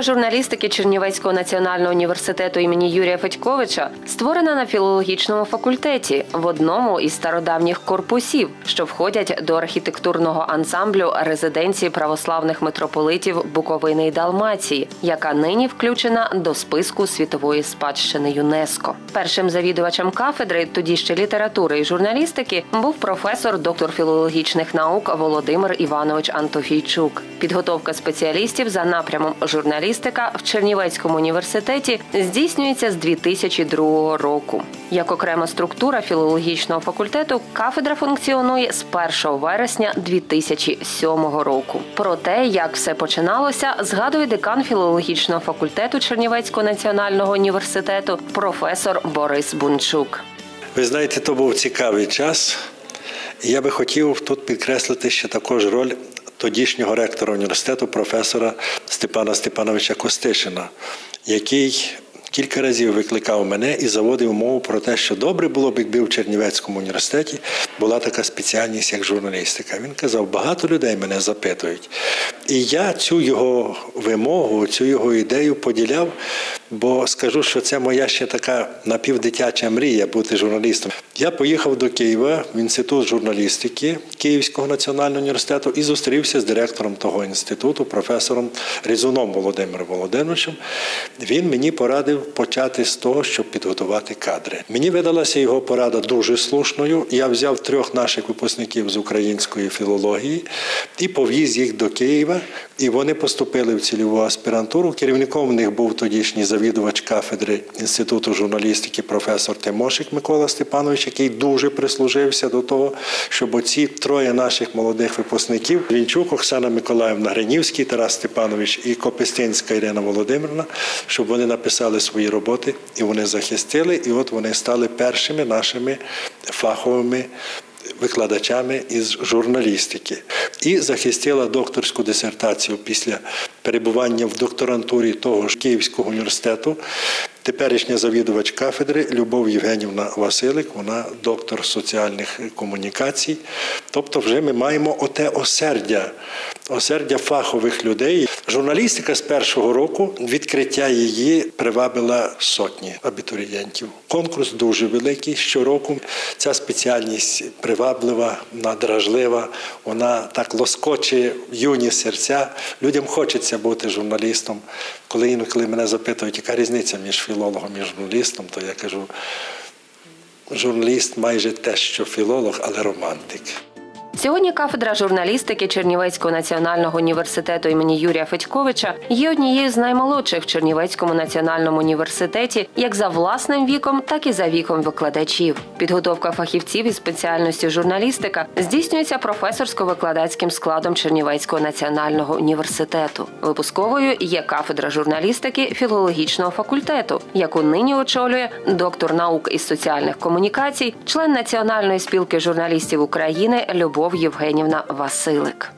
Кафедра журналістики Чернівецького національного університету імені Юрія Федьковича створена на філологічному факультеті в одному із стародавніх корпусів, що входять до архітектурного ансамблю резиденції православних митрополитів Буковини і Далмації, яка нині включена до списку світової спадщини ЮНЕСКо. Першим завідувачем кафедри, тоді ще літератури і журналістики, був професор, доктор філологічних наук Володимир Іванович Антофійчук. Підготовка спеціалістів за напрямом журналістика в Чернівецькому університеті здійснюється з 2002 року. Як окрема структура філологічного факультету, кафедра функціонує з 1 вересня 2007 року. Про те, як все починалося, згадує декан філологічного факультету Чернівецького національного університету професор Борис Бунчук. Ви знаєте, то був цікавий час. Я би хотів тут підкреслити ще також роль тодішнього ректора університету, професора Степана Степановича Костишина, який кілька разів викликав мене і заводив мову про те, що добре було б, якби в Чернівецькому університеті була така спеціальність, як журналістика. Він казав, багато людей мене запитують. І я цю його вимогу, цю його ідею поділяв, бо скажу, що це моя ще така напівдитяча мрія бути журналістом. Я поїхав до Києва в інститут журналістики Київського національного університету і зустрівся з директором того інституту, професором Різуном Володимиром Володимировичем. Він мені порадив почати з того, щоб підготувати кадри. Мені видалася його порада дуже слушною. Я взяв трьох наших випускників з української філології і повіз їх до Києва. І вони поступили в цільову аспірантуру. Керівником в них був тодішній завідувач кафедри інституту журналістики, професор Тимошик Микола Степанович, який дуже прислужився до того, щоб оці троє наших молодих випускників Вінчук, Оксана Миколаївна Гринівський, Тарас Степанович і Копистинська Ірина Володимирівна, щоб вони написали свої роботи і вони захистили. І от вони стали першими нашими фаховими викладачами із журналістики і захистила докторську дисертацію після перебування в докторантурі того ж Київського університету. Теперішня завідувач кафедри Любов Євгенівна Василик, вона доктор соціальних комунікацій. Тобто, вже ми маємо оте осердя, осердя фахових людей. Журналістика з першого року відкриття її привабила сотні абітурієнтів. Конкурс дуже великий. Щороку ця спеціальність приваблива, надражлива, вона так лоскоче юні серця. Людям хочеться бути журналістом. Коли інколи мене запитують, яка різниця між філологом і журналістом, то я кажу, журналіст майже те, що філолог, але романтик. Сьогодні кафедра журналістики Чернівецького національного університету імені Юрія Федьковича є однією з наймолодших в Чернівецькому національному університеті як за власним віком, так і за віком викладачів. Підготовка фахівців із спеціальності журналістика здійснюється професорсько-викладацьким складом Чернівецького національного університету. Випусковою є кафедра журналістики філологічного факультету, яку нині очолює доктор наук із соціальних комунікацій, член Національної спілки журналістів України Любов Євгенівна Василик.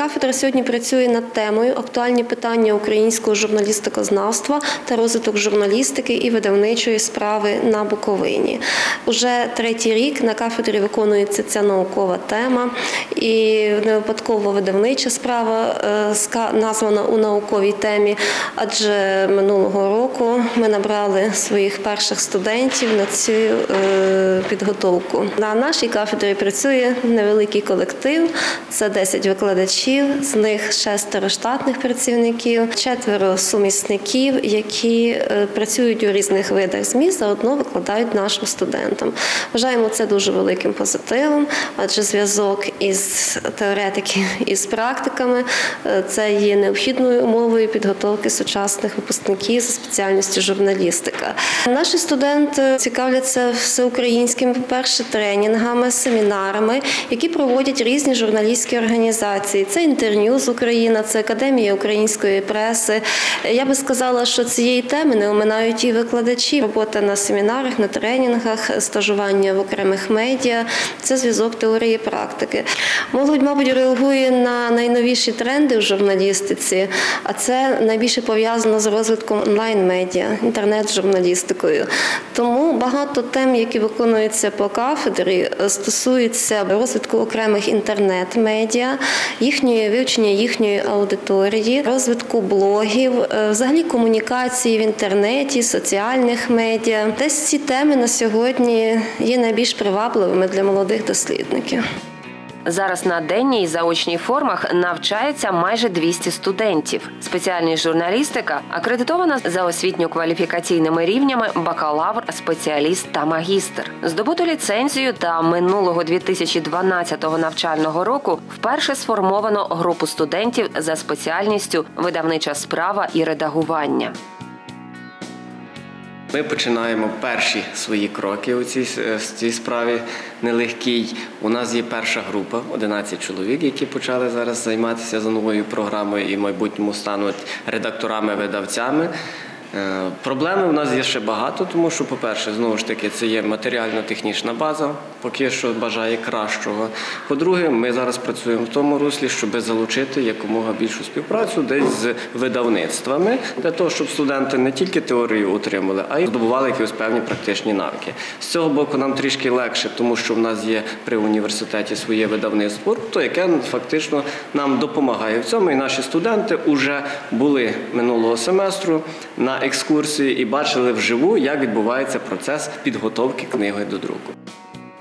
Кафедра сьогодні працює над темою актуальні питання українського журналістикознавства та розвиток журналістики і видавничої справи на Буковині. Уже третій рік на кафедрі виконується ця наукова тема, і не випадково видавнича справа е, названа у науковій темі, адже минулого року ми набрали своїх перших студентів на цю е, підготовку. На нашій кафедрі працює невеликий колектив, це 10 викладачів з них шестеро штатних працівників, четверо сумісників, які е, працюють у різних видах ЗМІ, заодно викладають нашим студентам. Вважаємо це дуже великим позитивом, адже зв'язок із теоретиків із практиками е, це є необхідною умовою підготовки сучасних випускників за спеціальністю журналістика. Наші студенти цікавляться всеукраїнськими, по-перше, тренінгами, семінарами, які проводять різні журналістські організації це інтерньюз Україна, це Академія української преси. Я би сказала, що цієї теми не оминають і викладачі. Робота на семінарах, на тренінгах, стажування в окремих медіа це зв'язок теорії і практики. Молодь, мабуть, реагує на найновіші тренди в журналістиці, а це найбільше пов'язано з розвитком онлайн-медіа, інтернет-журналістикою. Тому багато тем, які виконуються по кафедрі, стосуються розвитку окремих інтернет-медіа, їхньої їхньої вивчення їхньої аудиторії, розвитку блогів, е, взагалі комунікації в інтернеті, соціальних медіа. Десь ці теми на сьогодні є найбільш привабливими для молодих дослідників. Зараз на денній заочній формах навчається майже 200 студентів. Спеціальність журналістика акредитована за освітньо-кваліфікаційними рівнями бакалавр, спеціаліст та магістр. Здобуту ліцензію та минулого 2012 навчального року вперше сформовано групу студентів за спеціальністю видавнича справа і редагування. Ми починаємо перші свої кроки у цій, е, цій справі нелегкій. У нас є перша група, 11 чоловік, які почали зараз займатися за новою програмою і в майбутньому стануть редакторами-видавцями. Е, Проблеми у нас є ще багато, тому що, по-перше, знову ж таки, це є матеріально-технічна база, поки що бажає кращого. По-друге, ми зараз працюємо в тому руслі, щоб залучити якомога більшу співпрацю десь з видавництвами, для того, щоб студенти не тільки теорію отримали, а й здобували якісь певні практичні навики. З цього боку нам трішки легше, тому що в нас є при університеті своє видавництво, то яке фактично нам допомагає в цьому. І наші студенти вже були минулого семестру на екскурсії і бачили вживу, як відбувається процес підготовки книги до друку.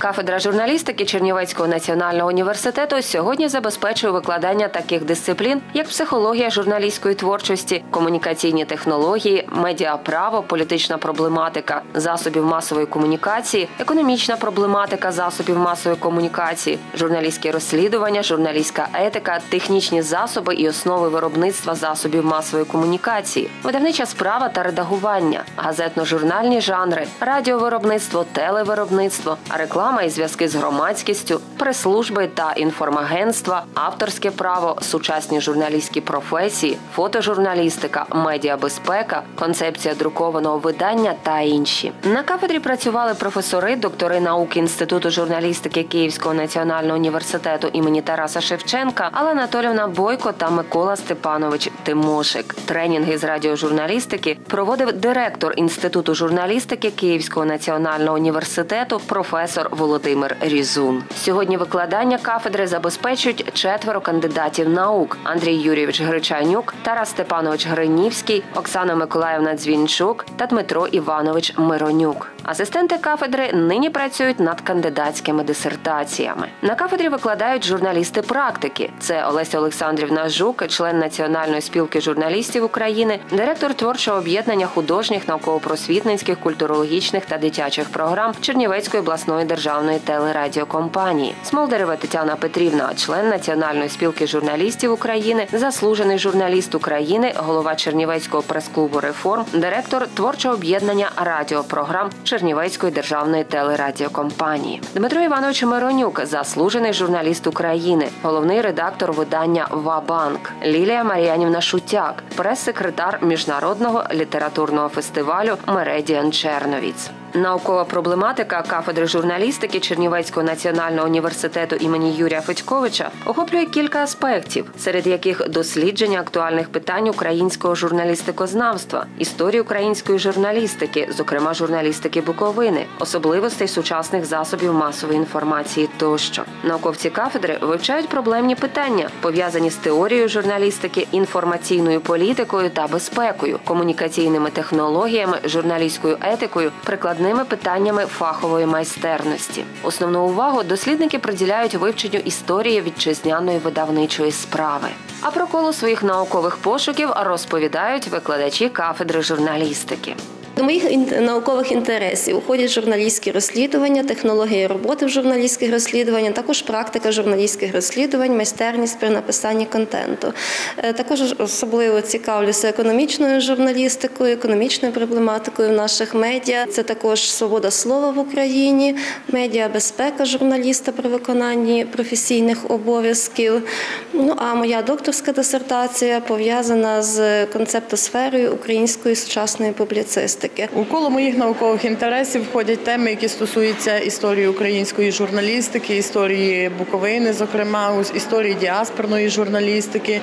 Кафедра журналістики Чернівецького національного університету сьогодні забезпечує викладання таких дисциплін, як психологія журналістської творчості, комунікаційні технології, медіаправо, політична проблематика засобів масової комунікації, економічна проблематика засобів масової комунікації, журналістські розслідування, журналістська етика, технічні засоби і основи виробництва засобів масової комунікації, видавнича справа та редагування, газетно-журнальні жанри, радіовиробництво, телевиробництво, реклама і зв'язки з громадськістю, прес-служби та інформагентства, авторське право, сучасні журналістські професії, фотожурналістика, медіабезпека, концепція друкованого видання та інші. На кафедрі працювали професори, доктори наук Інституту журналістики Київського національного університету імені Тараса Шевченка, Алла Анатолівна Бойко та Микола Степанович Тимошик. Тренінги з радіожурналістики проводив директор Інституту журналістики Київського національного університету професор Володимир Різун. Сьогодні викладання кафедри забезпечують четверо кандидатів наук: Андрій Юрійович Гречанюк, Тарас Степанович Гринівський, Оксана Миколаївна Дзвінчук та Дмитро Іванович Миронюк. Асистенти кафедри нині працюють над кандидатськими дисертаціями. На кафедрі викладають журналісти практики. Це Олеся Олександрівна Жук, член Національної спілки журналістів України, директор творчого об'єднання художніх, науково-просвітницьких, культурологічних та дитячих програм Чернівецької обласної державної телерадіокомпанії. Смолдерева Тетяна Петрівна, член Національної спілки журналістів України, заслужений журналіст України, голова Чернівецького прес-клубу Реформ, директор творчого об'єднання радіопрограм Чернівецької державної телерадіокомпанії. Дмитро Іванович Миронюк, заслужений журналіст України, головний редактор видання Вабанк, Лілія Мар'янівна Шутяк, прес-секретар міжнародного літературного фестивалю Мередіан Черновіц. Наукова проблематика кафедри журналістики Чернівецького національного університету імені Юрія Федьковича охоплює кілька аспектів, серед яких дослідження актуальних питань українського журналістикознавства, історії української журналістики, зокрема журналістики Буковини, особливостей сучасних засобів масової інформації тощо. Науковці кафедри вивчають проблемні питання, пов'язані з теорією журналістики, інформаційною політикою та безпекою, комунікаційними технологіями, журналістською етикою, прикладними питаннями фахової майстерності. Основну увагу дослідники приділяють вивченню історії вітчизняної видавничої справи. А про коло своїх наукових пошуків розповідають викладачі кафедри журналістики. До моїх наукових інтересів уходять журналістські розслідування, технології роботи в журналістських розслідуваннях, також практика журналістських розслідувань, майстерність при написанні контенту. Е, Також особливо цікавлюся економічною журналістикою, економічною проблематикою в наших медіа. Це також свобода слова в Україні, медіабезпека журналіста при виконанні професійних обов'язків. Ну а моя докторська дисертація пов'язана з концептосферою української сучасної публіцистики. Журналістики. У коло моїх наукових інтересів входять теми, які стосуються історії української журналістики, історії Буковини, зокрема історії діаспорної журналістики.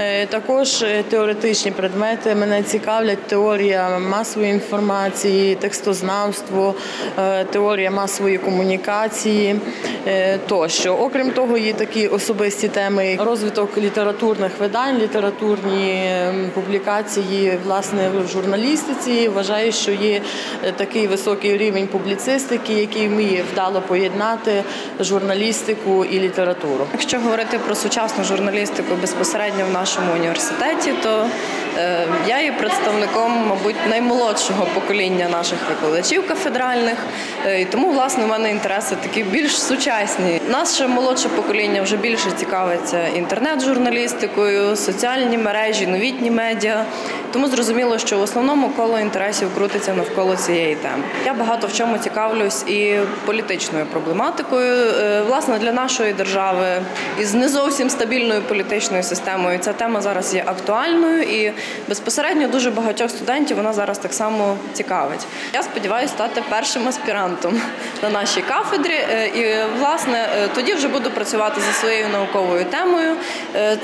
Е, Також е, теоретичні предмети мене цікавлять теорія масової інформації, текстознавство, е, теорія масової комунікації тощо. Окрім того, є такі особисті теми розвиток літературних видань, літературні ем, публікації власне в журналістиці. Вважаю, що є е, такий високий рівень публіцистики, який вміє вдало поєднати журналістику і літературу. Якщо говорити про сучасну журналістику безпосередньо в нашому університеті, то е, я є представником, мабуть, наймолодшого покоління наших викладачів кафедральних, е, і тому власне у мене інтереси такі більш сучасні. Наше молодше покоління вже більше цікавиться інтернет-журналістикою, соціальні мережі, новітні медіа. Тому зрозуміло, що в основному коло інтересів крутиться навколо цієї теми. Я багато в чому цікавлюсь і політичною проблематикою. Е, Власне, для нашої держави із не зовсім стабільною політичною системою ця тема зараз є актуальною і безпосередньо дуже багатьох студентів вона зараз так само цікавить. Я сподіваюся стати першим аспірантом на нашій кафедрі. Е, І власне е, тоді вже буду працювати за своєю науковою темою.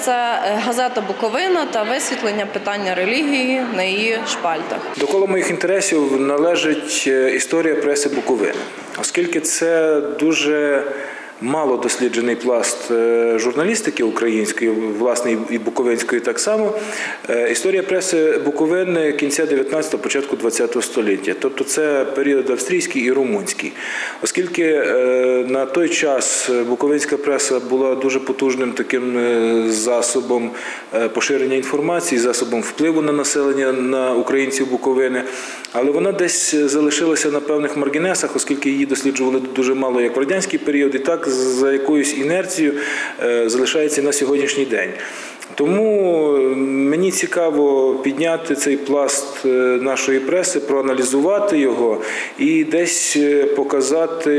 Це газета Буковина та висвітлення питання релігії на її шпальтах. До кола моїх інтересів належить е, історія преси Буковини, оскільки це дуже мало досліджений пласт е, журналістики української, власне, і буковинської так само. Е, Історія преси Буковини кінця 19-го, початку 20-го століття. Тобто це період австрійський і румунський. Оскільки е, на той час буковинська преса була дуже потужним таким засобом поширення інформації, засобом впливу на населення на українців Буковини, але вона десь залишилася на певних маргінесах, оскільки її досліджували дуже мало як в радянський період, і так за якоюсь інерцією е, залишається на сьогоднішній день. Тому мені цікаво підняти цей пласт е, нашої преси, проаналізувати його і десь е, показати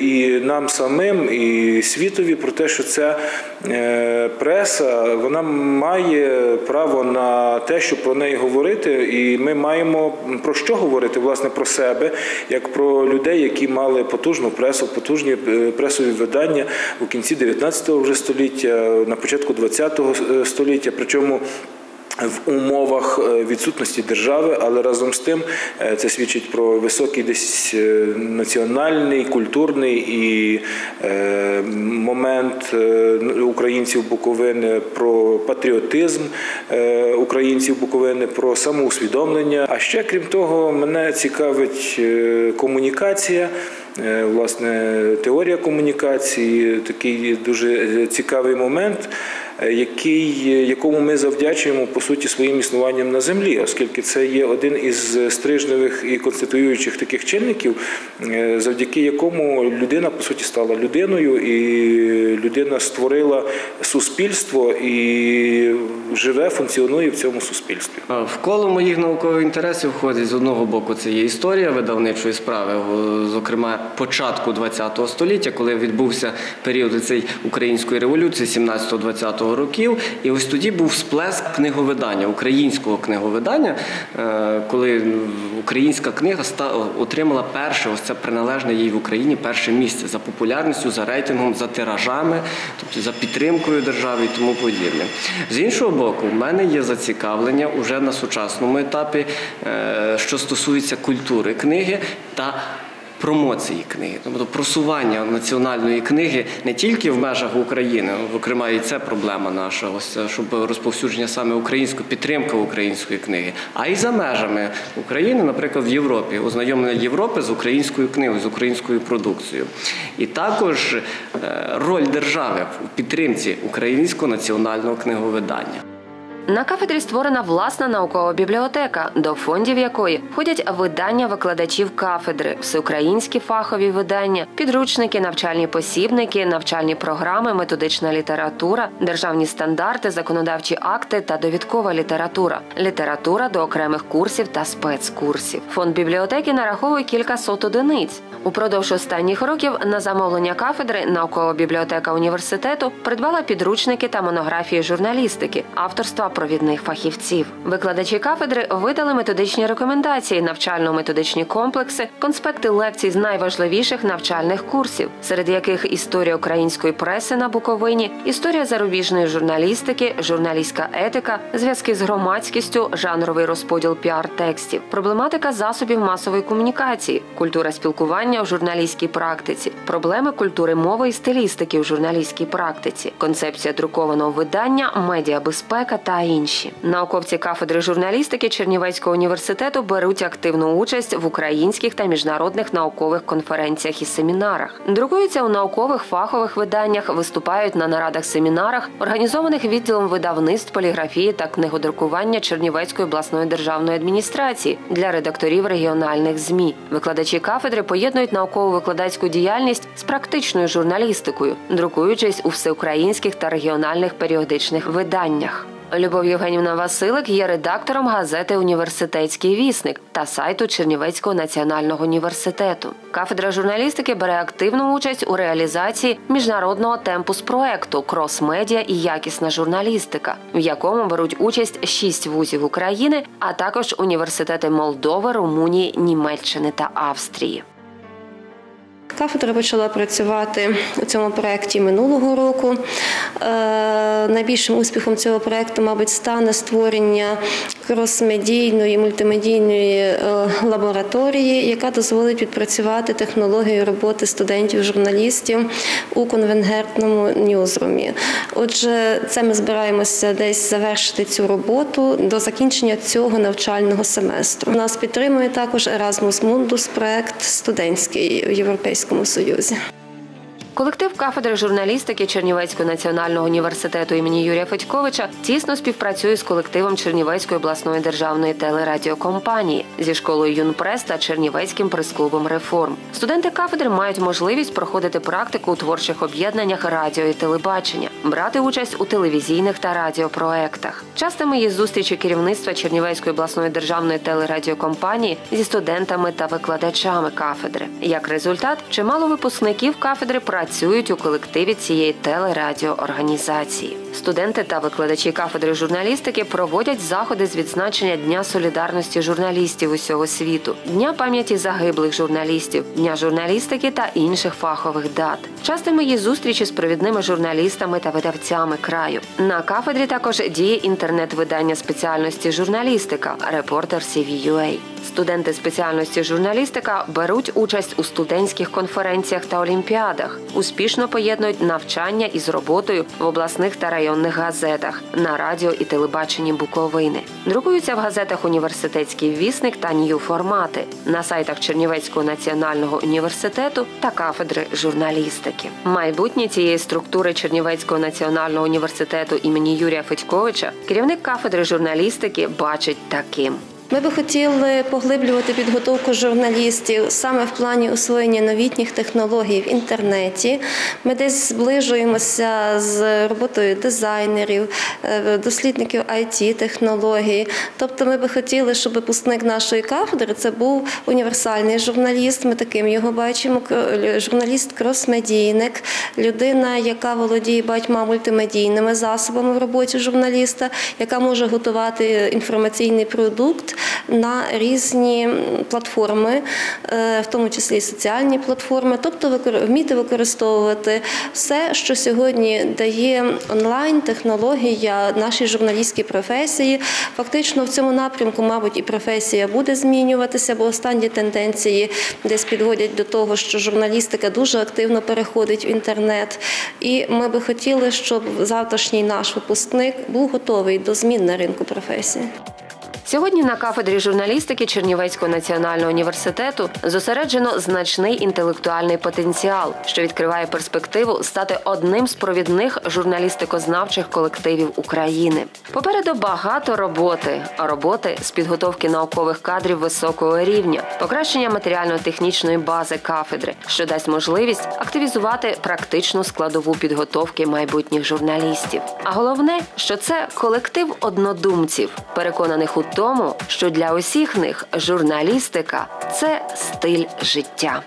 і нам самим, і світові про те, що ця е, преса вона має право на те, щоб про неї говорити, і ми маємо про що говорити, власне, про себе, як про людей, які мали потужну пресу, потужні е, пресові видання у кінці 19 вже століття, на початку 20-го століття. Причому в умовах е, відсутності держави, але разом з тим е, це свідчить про високий десь е, національний, культурний і е, момент е, українців Буковини, про патріотизм е, українців Буковини, про самоусвідомлення. А ще крім того, мене цікавить е, комунікація. Е, Власне, теорія комунікації такий дуже цікавий момент, е, який, якому ми завдячуємо по суті своїм існуванням на землі, оскільки це є один із стрижневих і конституюючих таких чинників, е, завдяки якому людина по суті стала людиною, і людина створила суспільство і живе, функціонує в цьому суспільстві. В коло моїх наукових інтересів входить з одного боку це є історія видавничої справи, зокрема початку ХХ століття, коли відбувся період цієї української революції 17-20 років. І ось тоді був сплеск книговидання, українського книговидання, е, коли українська книга отримала перше, ось це приналежне їй в Україні перше місце за популярністю, за рейтингом, за тиражами, тобто за підтримкою держави і тому подібне. З іншого боку, в мене є зацікавлення уже на сучасному етапі, е, що стосується культури книги та промоції книги, тобто просування національної книги не тільки в межах України, зокрема, і це проблема наша, ось щоб розповсюдження саме української підтримка української книги, а й за межами України, наприклад, в Європі, ознайомлення Європи з українською книгою, з українською продукцією. І також е, роль держави в підтримці українського національного книговидання. На кафедрі створена власна наукова бібліотека, до фондів якої входять видання викладачів кафедри, всеукраїнські фахові видання, підручники, навчальні посібники, навчальні програми, методична література, державні стандарти, законодавчі акти та довідкова література, література до окремих курсів та спецкурсів. Фонд бібліотеки нараховує кілька сот одиниць. Упродовж останніх років на замовлення кафедри наукова бібліотека університету придбала підручники та монографії журналістики авторства провідних фахівців. Викладачі кафедри видали методичні рекомендації, навчально-методичні комплекси, конспекти лекцій з найважливіших навчальних курсів, серед яких історія української преси на Буковині, історія зарубіжної журналістики, журналістська етика, зв'язки з громадськістю, жанровий розподіл піар-текстів, проблематика засобів масової комунікації, культура спілкування в журналістській практиці, проблеми культури мови і стилістики в журналістській практиці, концепція друкованого видання, медіабезпека та інші. Науковці кафедри журналістики Чернівецького університету беруть активну участь в українських та міжнародних наукових конференціях і семінарах, друкуються у наукових фахових виданнях, виступають на нарадах семінарах, організованих відділом видавництв, поліграфії та книгодрукування Чернівецької обласної державної адміністрації для редакторів регіональних змі. Викладачі кафедри поєднують науково-викладацьку діяльність з практичною журналістикою, друкуючись у всеукраїнських та регіональних періодичних виданнях. Любов Євгенівна Василик є редактором газети Університетський вісник та сайту Чернівецького національного університету. Кафедра журналістики бере активну участь у реалізації міжнародного темпус проекту Крос-медіа і якісна журналістика, в якому беруть участь шість вузів України, а також університети Молдови, Румунії, Німеччини та Австрії. Кафедра почала працювати у цьому проєкті минулого року. Е, Найбільшим успіхом цього проєкту, мабуть, стане створення кросмедійної мультимедійної е, лабораторії, яка дозволить відпрацювати технологію роботи студентів-журналістів у конвенгентному ньюзрумі. Отже, це ми збираємося десь завершити цю роботу до закінчення цього навчального семестру. Нас підтримує також Erasmus Mundus, проект студентський в Європейському Союзі. Колектив кафедри журналістики Чернівецького національного університету імені Юрія Федьковича тісно співпрацює з колективом Чернівецької обласної державної телерадіокомпанії зі школою Юнпрес та Чернівецьким прес-клубом Реформ. Студенти кафедри мають можливість проходити практику у творчих об'єднаннях радіо і телебачення, брати участь у телевізійних та радіопроектах. Частими є зустрічі керівництва Чернівецької обласної державної телерадіокомпанії зі студентами та викладачами кафедри. Як результат, чимало випускників кафедри працюють у колективі цієї телерадіоорганізації. Студенти та викладачі кафедри журналістики проводять заходи з відзначення Дня солідарності журналістів усього світу, Дня пам'яті загиблих журналістів, Дня журналістики та інших фахових дат. Частими є зустрічі з провідними журналістами та видавцями краю. На кафедрі також діє інтернет-видання спеціальності журналістика Репортер CVUA. Студенти спеціальності журналістика беруть участь у студентських конференціях та олімпіадах, успішно поєднують навчання із роботою в обласних та районних газетах на радіо і телебаченні Буковини. Друкуються в газетах Університетський вісник та Нью формати на сайтах Чернівецького національного університету та кафедри журналістики. Майбутнє цієї структури Чернівецького національного університету імені Юрія Федьковича керівник кафедри журналістики бачить таким. Ми би хотіли поглиблювати підготовку журналістів саме в плані освоєння новітніх технологій в інтернеті. Ми десь зближуємося з роботою дизайнерів, е, дослідників it технологій. Тобто, ми би хотіли, щоб випускник нашої кафедри це був універсальний журналіст. Ми таким його бачимо. Журналіст-кросмедійник, людина, яка володіє багатьма мультимедійними засобами в роботі журналіста, яка може готувати інформаційний продукт на різні платформи, е, в тому числі і соціальні платформи, тобто вміти використовувати все, що сьогодні дає онлайн технологія нашій журналістській професії. Фактично в цьому напрямку, мабуть, і професія буде змінюватися, бо останні тенденції десь підводять до того, що журналістика дуже активно переходить в інтернет. І ми би хотіли, щоб завтрашній наш випускник був готовий до змін на ринку професії. Сьогодні на кафедрі журналістики Чернівецького національного університету зосереджено значний інтелектуальний потенціал, що відкриває перспективу стати одним з провідних журналістикознавчих колективів України. Попереду багато роботи, роботи з підготовки наукових кадрів високого рівня, покращення матеріально-технічної бази кафедри, що дасть можливість активізувати практичну складову підготовки майбутніх журналістів. А головне, що це колектив однодумців, переконаних у тому, що для усіх них журналістика це стиль життя.